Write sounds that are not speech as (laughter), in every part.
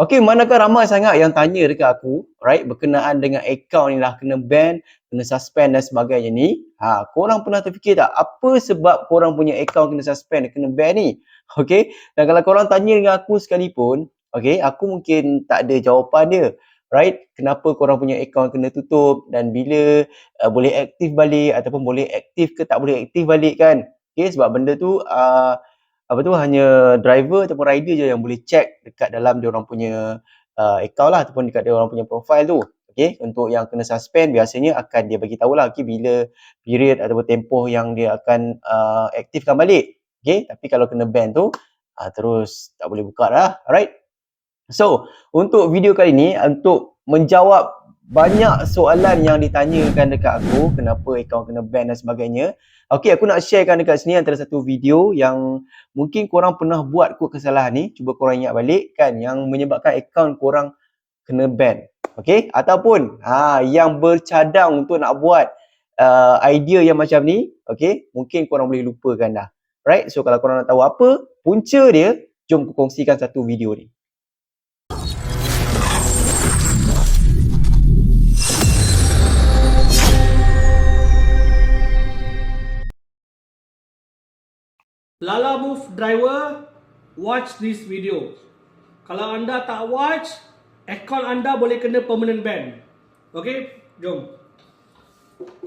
Okay, manakah ramai sangat yang tanya dekat aku, right, berkenaan dengan account ni lah kena ban, kena suspend dan sebagainya ni. Ha, korang pernah terfikir tak apa sebab korang punya account kena suspend, kena ban ni? (laughs) Okay, dan kalau korang tanya dengan aku sekalipun, okay, aku mungkin tak ada jawapan dia. Right, kenapa korang punya account kena tutup dan bila uh, boleh aktif balik ataupun boleh aktif ke tak boleh aktif balik kan? Okay, sebab benda tu uh, apa tu hanya driver ataupun rider je yang boleh check dekat dalam dia orang punya uh, account lah ataupun dekat dia orang punya profile tu. Okay, untuk yang kena suspend biasanya akan dia bagi tahu lah okay, bila period ataupun tempoh yang dia akan uh, aktifkan balik. Okay, tapi kalau kena ban tu uh, terus tak boleh buka dah. Alright. So, untuk video kali ni untuk menjawab banyak soalan yang ditanyakan dekat aku kenapa akaun kena ban dan sebagainya. Okey, aku nak sharekan dekat sini antara satu video yang mungkin korang pernah buat kot kesalahan ni. Cuba korang ingat balik kan yang menyebabkan akaun korang kena ban. Okey, ataupun ha yang bercadang untuk nak buat uh, idea yang macam ni, okey, mungkin korang boleh lupakan dah. Right? So kalau korang nak tahu apa punca dia, jom kongsikan satu video ni. Lala Move driver, watch this video. Kalau anda tak watch, account anda boleh kena permanent ban. Okay, jom.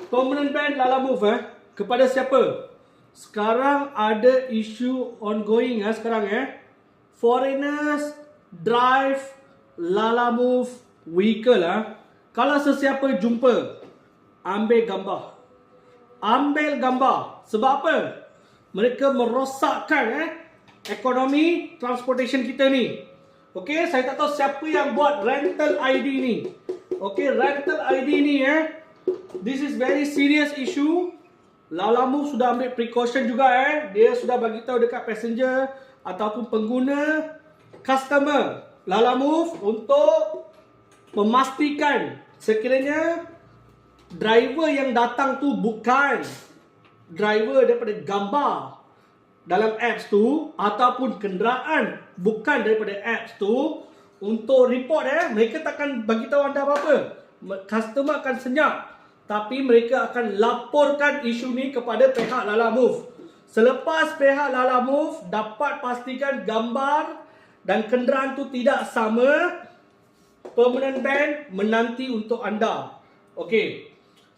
Permanent ban Lala Move eh. Kepada siapa? Sekarang ada isu ongoing eh sekarang eh. Foreigners drive Lala Move vehicle ah. Kalau sesiapa jumpa, ambil gambar. Ambil gambar. Sebab apa? Mereka merosakkan eh ekonomi transportation kita ni. Okey, saya tak tahu siapa yang buat rental ID ni. Okey, rental ID ni eh this is very serious issue. Lalamu sudah ambil precaution juga eh. Dia sudah bagi tahu dekat passenger ataupun pengguna customer Lalamu untuk memastikan sekiranya driver yang datang tu bukan driver daripada gambar dalam apps tu ataupun kenderaan bukan daripada apps tu untuk report eh mereka takkan bagi tahu anda apa-apa. Customer akan senyap tapi mereka akan laporkan isu ni kepada pihak Lala Move. Selepas pihak Lala Move dapat pastikan gambar dan kenderaan tu tidak sama permanent ban menanti untuk anda. Okey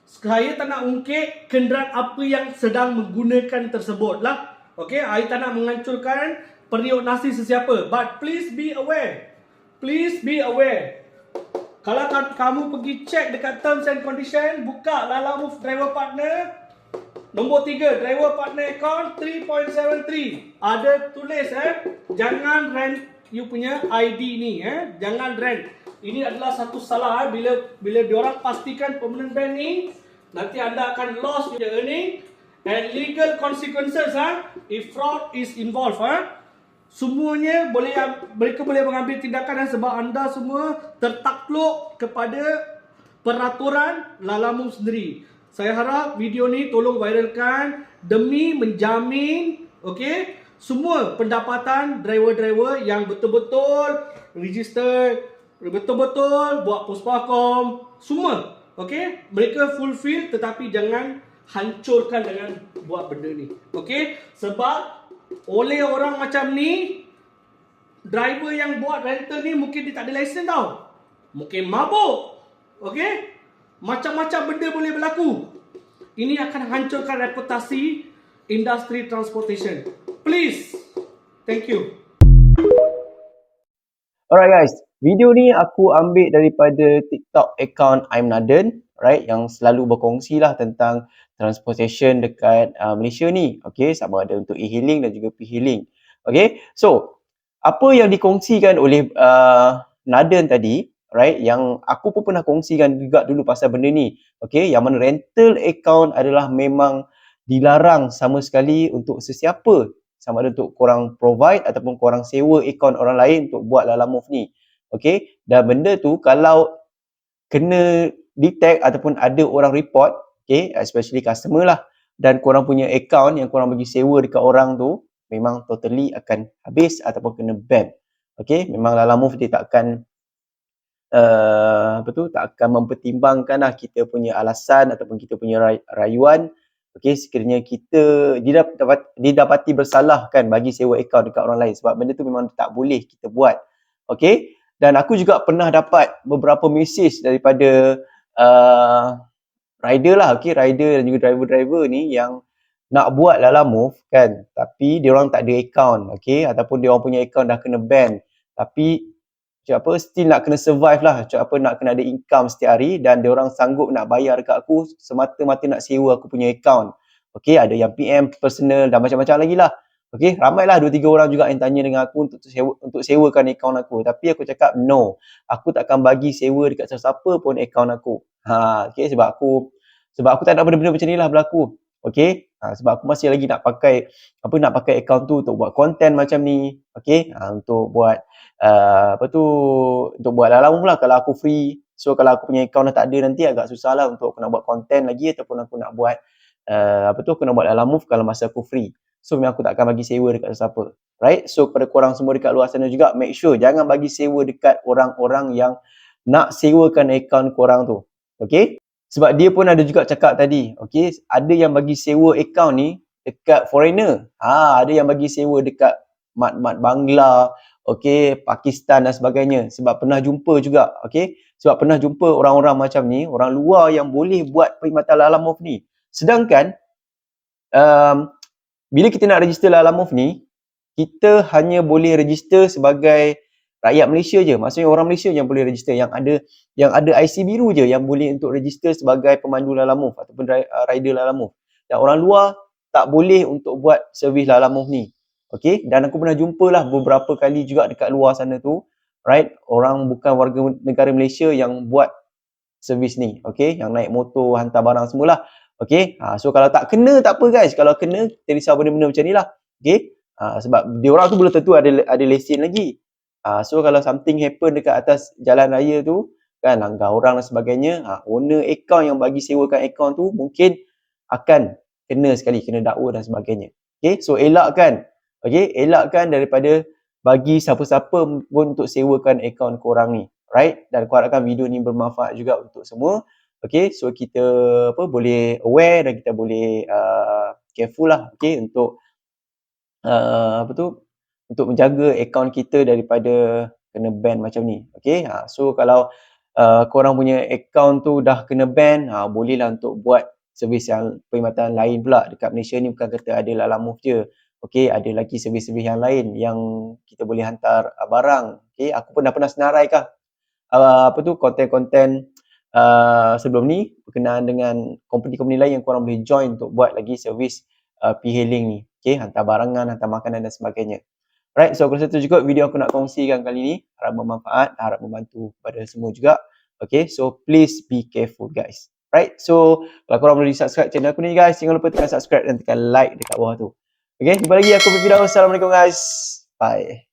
saya tak nak ungkit kenderaan apa yang sedang menggunakan tersebut lah. Okay, saya tak nak menghancurkan periuk nasi sesiapa. But please be aware. Please be aware. Kalau kamu pergi check dekat terms and condition, buka Lala Move driver partner. Nombor 3, driver partner account 3.73. Ada tulis eh, jangan rent you punya ID ni eh. Jangan rent ini adalah satu salah eh. bila bila diorang pastikan permanent ban ni nanti anda akan loss your earning and legal consequences ha if fraud is involved ha semuanya boleh mereka boleh mengambil tindakan sebab anda semua tertakluk kepada peraturan Lalamu sendiri. Saya harap video ni tolong viralkan demi menjamin okey semua pendapatan driver-driver yang betul-betul register betul-betul buat puspakom semua okey? Mereka fulfill tetapi jangan hancurkan dengan buat benda ni okey? Sebab oleh orang macam ni driver yang buat rental ni mungkin dia tak ada lesen tau. Mungkin mabuk okey? Macam-macam benda boleh berlaku. Ini akan hancurkan reputasi industri transportation. Please thank you. Alright guys, Video ni aku ambil daripada TikTok account I'm Naden, right? Yang selalu berkongsi lah tentang transportation dekat uh, Malaysia ni. Okay, sama ada untuk e-hailing dan juga p-hailing. Okay, so apa yang dikongsikan oleh uh, Naden tadi, right? Yang aku pun pernah kongsikan juga dulu pasal benda ni. Okay, yang mana rental account adalah memang dilarang sama sekali untuk sesiapa sama ada untuk korang provide ataupun korang sewa account orang lain untuk buat Lalamove ni. Okay, dan benda tu kalau kena detect ataupun ada orang report, okay, especially customer lah, dan korang punya account yang korang bagi sewa dekat orang tu, memang totally akan habis ataupun kena ban. Okay, memang Lala Move dia tak akan uh, apa tu tak akan mempertimbangkan lah kita punya alasan ataupun kita punya ray- rayuan. Okey? Sekiranya kita didapat didapati bersalah kan bagi sewa akaun dekat orang lain sebab benda tu memang tak boleh kita buat. Okey dan aku juga pernah dapat beberapa mesej daripada uh, rider lah okey rider dan juga driver-driver ni yang nak buat Lala Move kan. Tapi dia orang tak ada akaun okey ataupun dia orang punya akaun dah kena ban. Tapi macam apa still nak kena survive lah. Macam apa nak kena ada income setiap hari dan dia orang sanggup nak bayar dekat aku semata-mata nak sewa aku punya account. Okey ada yang PM personal dan macam-macam lagi lah okey ramailah dua tiga orang juga yang tanya dengan aku untuk sewa untuk sewakan account aku. Tapi aku cakap no aku takkan bagi sewa dekat siapa-siapa pun account aku. Ha okey sebab aku sebab aku tak nak benda-benda macam ni lah berlaku. Okey? Ha, sebab aku masih lagi nak pakai apa nak pakai account tu untuk buat content macam ni. Okey? Ha, untuk buat uh, apa tu untuk buat dalam lah kalau aku free so kalau aku punya account dah tak ada nanti agak susah lah untuk aku nak buat content lagi ataupun aku nak buat uh, apa tu aku nak buat dalam move kalau masa aku free so memang aku tak akan bagi sewa dekat sesiapa right? So kepada korang semua dekat luar sana juga make sure jangan bagi sewa dekat orang-orang yang nak sewakan account korang tu okay? Sebab dia pun ada juga cakap tadi okay? Ada yang bagi sewa account ni dekat foreigner. Ha ada yang bagi sewa dekat mat-mat Bangla okey Pakistan dan sebagainya. Sebab pernah jumpa juga okey sebab pernah jumpa orang-orang macam ni orang luar yang boleh buat perkhidmatan Lalamove ni. Sedangkan um, bila kita nak register Lalamove ni kita hanya boleh register sebagai rakyat Malaysia je. Maksudnya orang Malaysia yang boleh register. Yang ada yang ada IC biru je yang boleh untuk register sebagai pemandu Lalamove ataupun uh, rider Lalamove. Dan orang luar tak boleh untuk buat servis Lalamove ni. Okay, dan aku pernah jumpa lah beberapa kali juga dekat luar sana tu, right, orang bukan warga negara Malaysia yang buat servis ni, okay, yang naik motor, hantar barang semualah, okay, ha, so kalau tak kena tak apa guys, kalau kena, kita risau benda-benda macam ni lah, okay, ha, sebab dia orang tu belum tentu ada ada lesen lagi, ha, so kalau something happen dekat atas jalan raya tu, kan, langgar orang dan sebagainya, ha, owner account yang bagi sewakan account tu mungkin akan kena sekali, kena dakwa dan sebagainya, okay, so elakkan. Okay, elakkan daripada bagi siapa-siapa pun untuk sewakan akaun korang ni. Right? Dan aku harapkan video ni bermanfaat juga untuk semua. Okay, so kita apa boleh aware dan kita boleh uh, careful lah. Okay, untuk uh, apa tu? Untuk menjaga akaun kita daripada kena ban macam ni. Okay, ha, so kalau uh, korang punya akaun tu dah kena ban, ha, bolehlah untuk buat servis yang perkhidmatan lain pula dekat Malaysia ni bukan kata ada Lala Move je. Okey, ada lagi servis-servis yang lain yang kita boleh hantar uh, barang. Okey, aku pun dah pernah senarai kah uh, apa tu konten-konten uh, sebelum ni berkenaan dengan company-company lain yang korang boleh join untuk buat lagi servis uh, p-hailing ni. Okey, hantar barangan, hantar makanan dan sebagainya. Right, so aku rasa tu juga video aku nak kongsikan kali ni. Harap bermanfaat, harap membantu pada semua juga. Okay, so please be careful guys. Right, so kalau korang boleh subscribe channel aku ni guys, jangan lupa tekan subscribe dan tekan like dekat bawah tu. Okay, jumpa lagi aku Firdaus. Assalamualaikum guys. Bye.